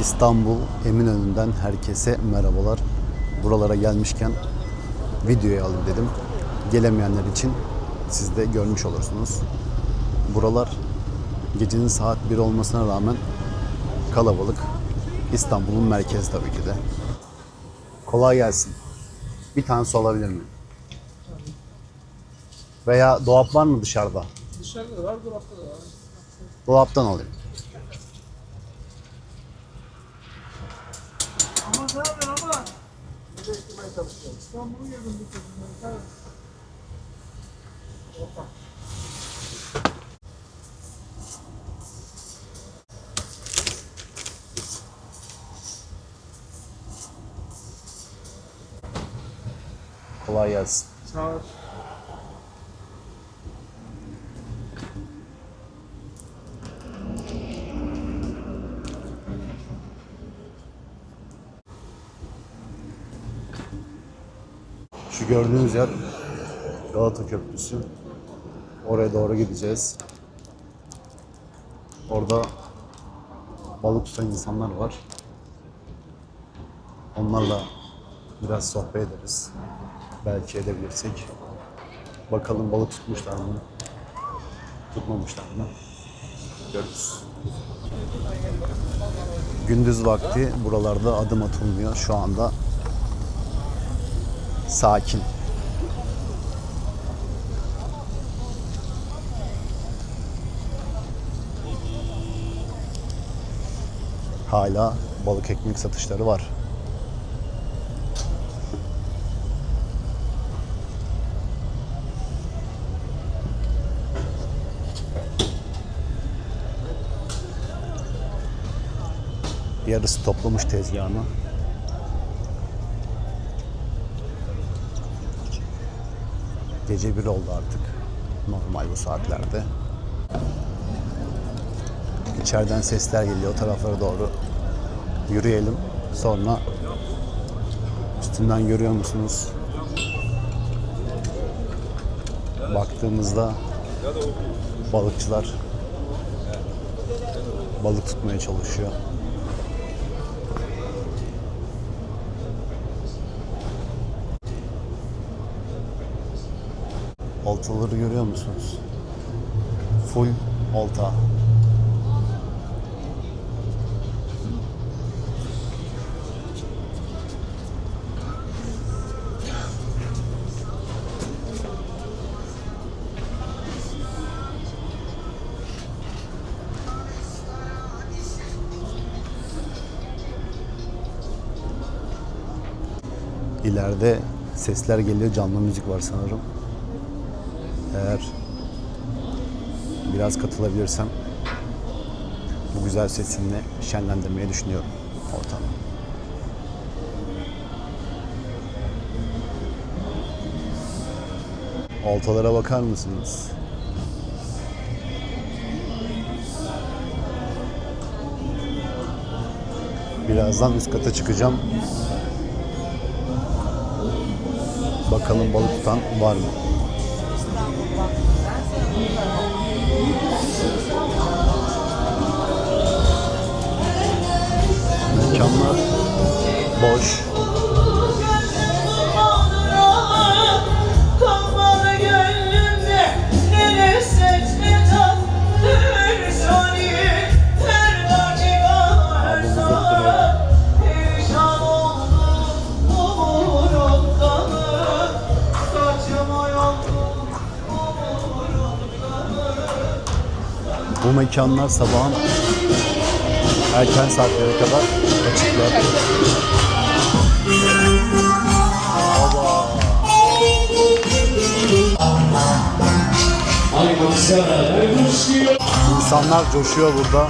İstanbul Eminönü'nden herkese merhabalar. Buralara gelmişken videoyu alayım dedim. Gelemeyenler için siz de görmüş olursunuz. Buralar gecenin saat 1 olmasına rağmen kalabalık. İstanbul'un merkezi tabii ki de. Kolay gelsin. Bir tane su alabilir miyim? Veya dolap var mı dışarıda? Dışarıda var, dolapta da var. Dolaptan alayım. Ama ne yapıyorsun ama? Ne beklemeye çalışıyorum. İstanbul'u yedim bir kızım. Tabii. Hoppa. Kolay gelsin. Sağ ol. Şu gördüğünüz yer Galata Köprüsü. Oraya doğru gideceğiz. Orada balık tutan insanlar var. Onlarla biraz sohbet ederiz. Belki edebilirsek. Bakalım balık tutmuşlar mı? Tutmamışlar mı? Görürüz. Gündüz vakti buralarda adım atılmıyor. Şu anda sakin. Hala balık ekmek satışları var. Yarısı toplamış tezgahını. Gece bir oldu artık. Normal bu saatlerde. İçeriden sesler geliyor o taraflara doğru. Yürüyelim. Sonra üstünden görüyor musunuz? Baktığımızda balıkçılar balık tutmaya çalışıyor. Oltaları görüyor musunuz? Full olta. İleride sesler geliyor, canlı müzik var sanırım. Eğer biraz katılabilirsem bu güzel sesimle şenlendirmeyi düşünüyorum ortamı. Oltalara bakar mısınız? Birazdan üst kata çıkacağım. Bakalım balık tutan var mı? Mekanlar boş. Bu mekanlar sabahın erken saatlere kadar açıklar. İnsanlar coşuyor burada.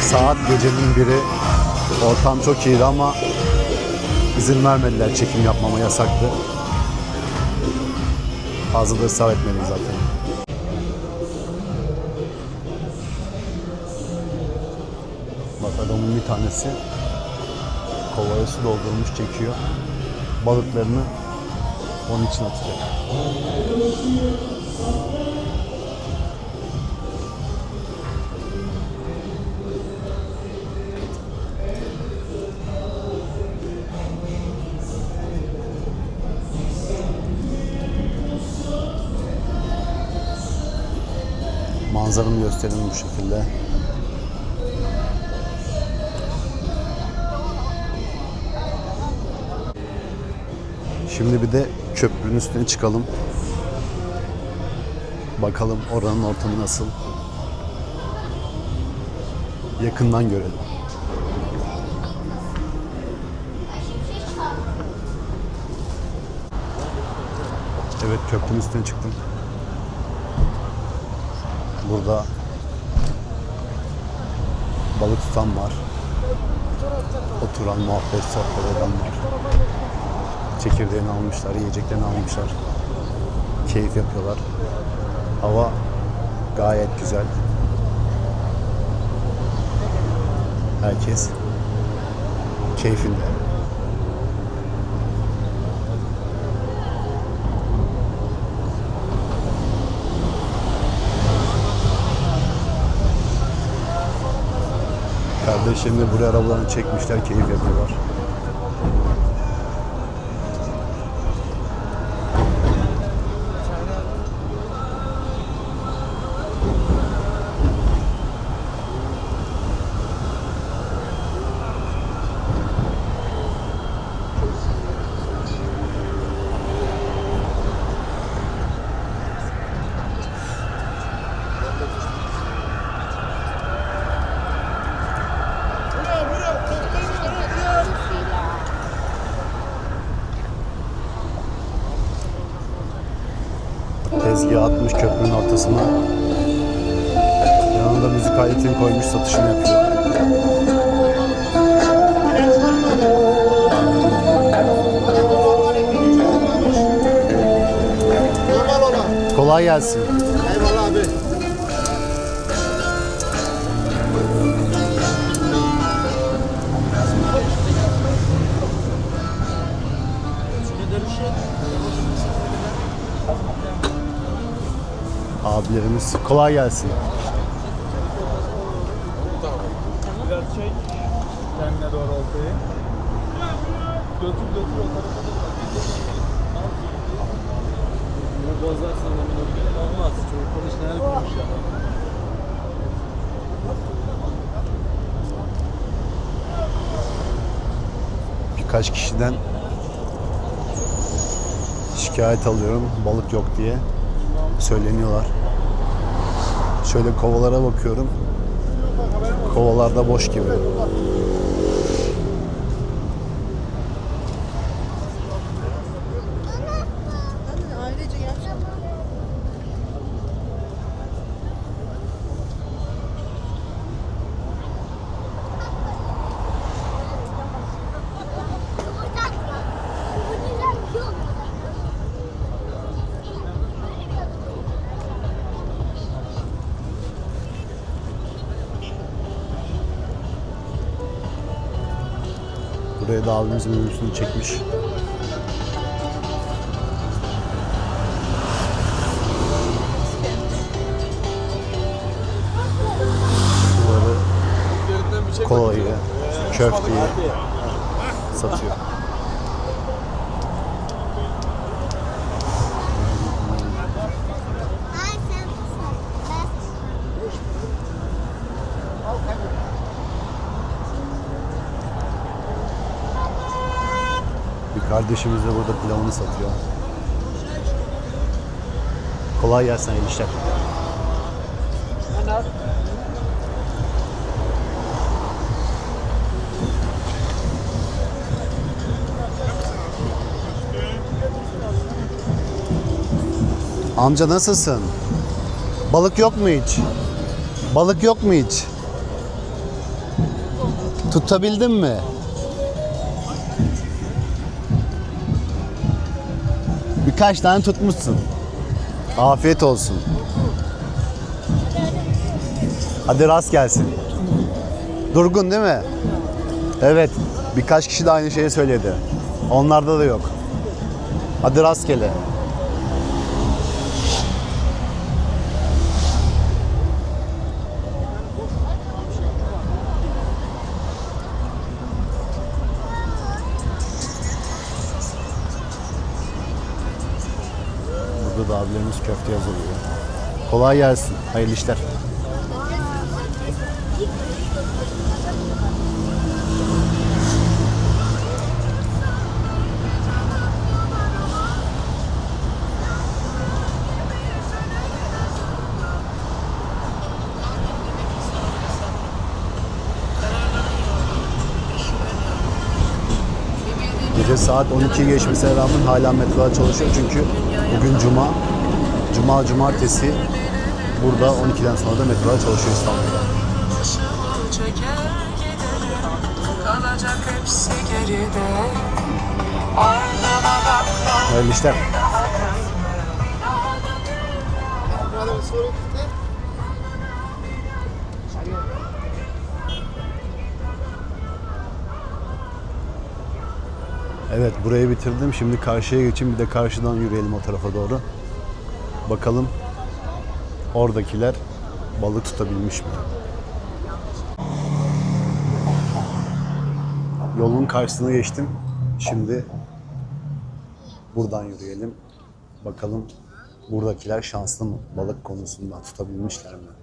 Saat gecenin biri. Ortam çok iyiydi ama izin vermediler çekim yapmama yasaktı. Fazla da ısrar etmedim zaten. Bak adamın bir tanesi kovaya su doldurmuş çekiyor. Balıklarını onun için atacak. Manzaramı gösterelim bu şekilde. Şimdi bir de köprünün üstüne çıkalım. Bakalım oranın ortamı nasıl. Yakından görelim. Evet köprünün üstüne çıktım. Burada balık tutan var. Oturan, muhabbet, sohbet eden var. Çekirdeğini almışlar, yiyeceklerini almışlar. Keyif yapıyorlar. Hava gayet güzel. Herkes keyfinde. Kardeşlerim de buraya arabalarını çekmişler, keyif yapıyorlar. Tezgah atmış köprünün ortasına. Yanında müzik aletini koymuş satışını yapıyor. Kolay gelsin. Abilerimiz kolay gelsin. Biraz çek. Kendine doğru oltayı. Götür götür o tarafa da. Bu bozarsan. Olmaz. İşine el koymuş ya. Birkaç kişiden şikayet alıyorum balık yok diye. Söyleniyorlar. Şöyle kovalara bakıyorum. Kovalarda boş gibi. Buraya da abimiz minibüsünü çekmiş. Bunları kolayı, köfteyi satıyor. Kardeşimiz de burada pilavını satıyor. Kolay gelsin işler. Amca nasılsın? Balık yok mu hiç? Balık yok mu hiç? Tutabildin mi? Birkaç tane tutmuşsun. Afiyet olsun. Hadi rast gelsin. Durgun değil mi? Evet. Birkaç kişi de aynı şeyi söyledi. Onlarda da yok. Hadi rastgele. abilerimiz köfte hazırlıyor. Kolay gelsin. Hayırlı işler. Gece saat 12 geçmesine rağmen hala metrolar çalışıyor çünkü bugün cuma Cuma, cumartesi burada 12'den sonra da metrolar çalışıyor İstanbul'da. Hayırlı işler. Evet burayı bitirdim. Şimdi karşıya geçeyim. Bir de karşıdan yürüyelim o tarafa doğru. Bakalım oradakiler balık tutabilmiş mi? Yolun karşısına geçtim. Şimdi buradan yürüyelim. Bakalım buradakiler şanslı mı balık konusunda tutabilmişler mi?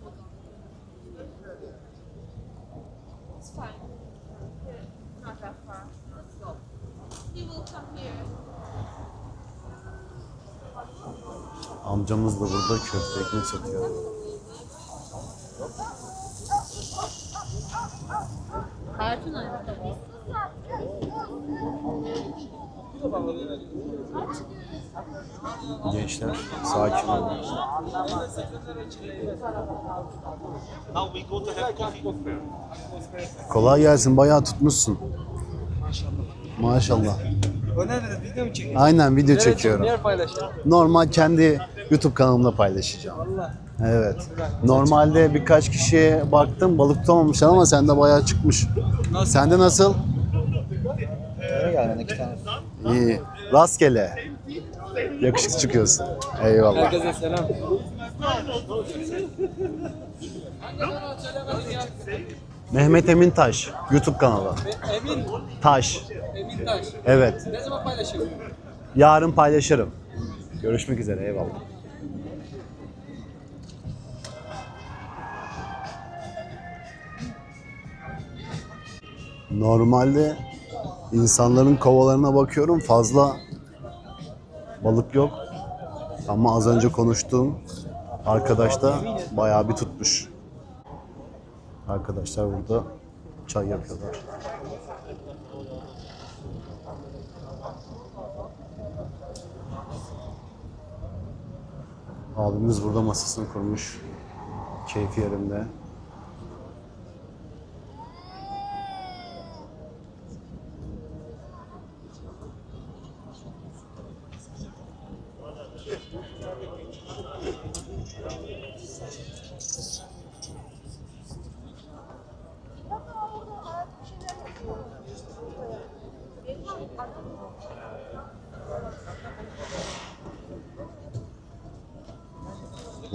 Amcamız da burada köfte ekmek satıyor. Gençler sakin olun. Kolay gelsin. Bayağı tutmuşsun. Maşallah. Nedir? Video mu çekiyorsun? Aynen video çekiyorum. Yer paylaşıyor. Normal kendi YouTube kanalımda paylaşacağım. Evet. Normalde birkaç kişiye baktım balık tutamamışlar ama sende bayağı çıkmış. Sende nasıl? Yani iki tane. İyi. Rastgele. Yakışıklı çıkıyorsun. Eyvallah. Herkese selam. Mehmet Emin Taş. YouTube kanalı. Emin. Taş. Emin Taş. Evet. Ne zaman paylaşıyorsun? Yarın paylaşırım. Görüşmek üzere. Eyvallah. Normalde insanların kovalarına bakıyorum fazla balık yok. Ama az önce konuştuğum arkadaş da bayağı bir tutmuş. Arkadaşlar burada çay yapıyorlar. Abimiz burada masasını kurmuş. Keyfi yerinde.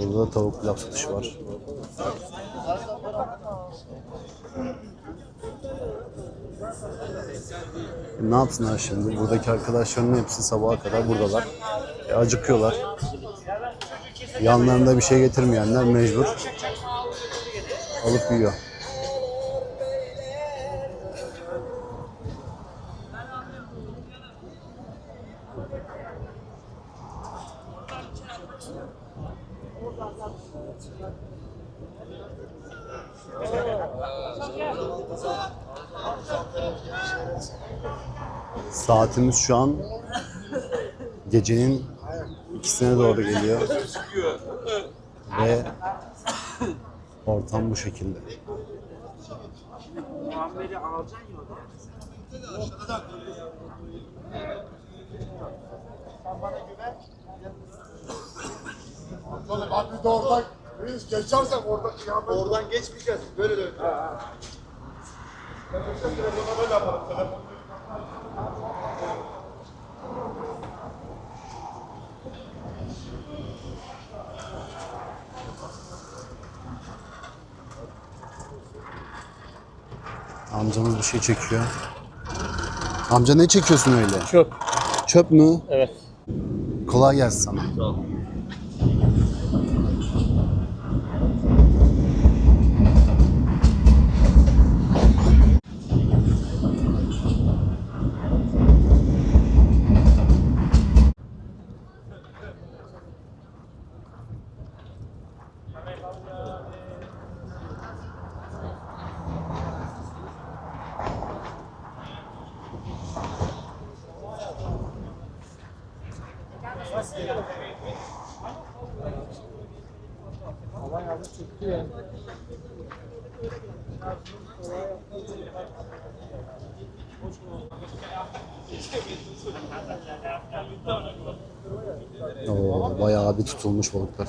Burada da tavuk pilav satışı var. E, ne yapsınlar şimdi? Buradaki arkadaşların hepsi sabaha kadar buradalar. E, acıkıyorlar. Yanlarında bir şey getirmeyenler mecbur alıp yiyor. Saatimiz şu an gecenin ikisine doğru geliyor. Ve ortam bu şekilde. Oğlum abi de oradan biz geçersek orada kıyamet. Oradan geçmeyeceğiz. Böyle de. Telefona böyle yapalım. Telefon. Amcamız bir şey çekiyor. Amca ne çekiyorsun öyle? Çöp. Çöp mü? Evet. Kolay gelsin sana. Oo, bayağı bir tutulmuş balıklar.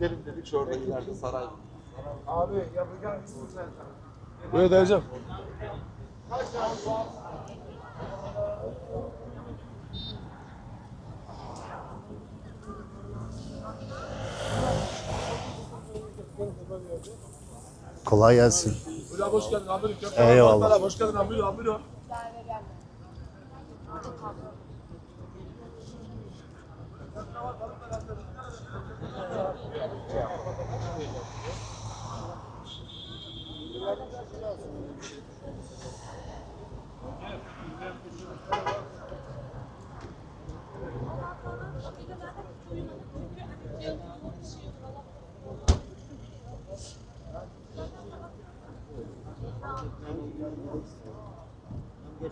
Gidelim dedik şu orada ileride saray. Buyur dayıcım. Kolay gelsin. Buyur abi hoş geldin amirim. Köfte Eyvallah. Hoş geldin amirim amirim.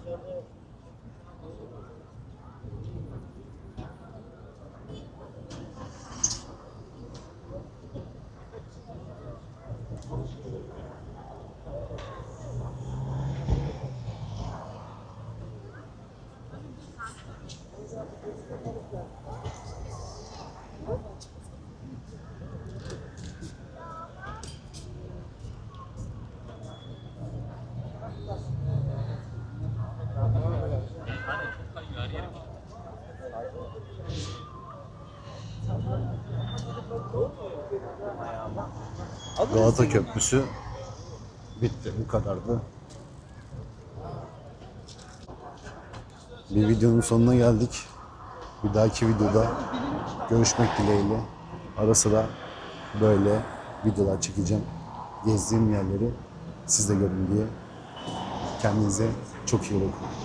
Gracias. Galata Köprüsü bitti. Bu kadardı. Bir videonun sonuna geldik. Bir dahaki videoda görüşmek dileğiyle. Ara sıra böyle videolar çekeceğim. Gezdiğim yerleri siz de görün diye. Kendinize çok iyi bakın.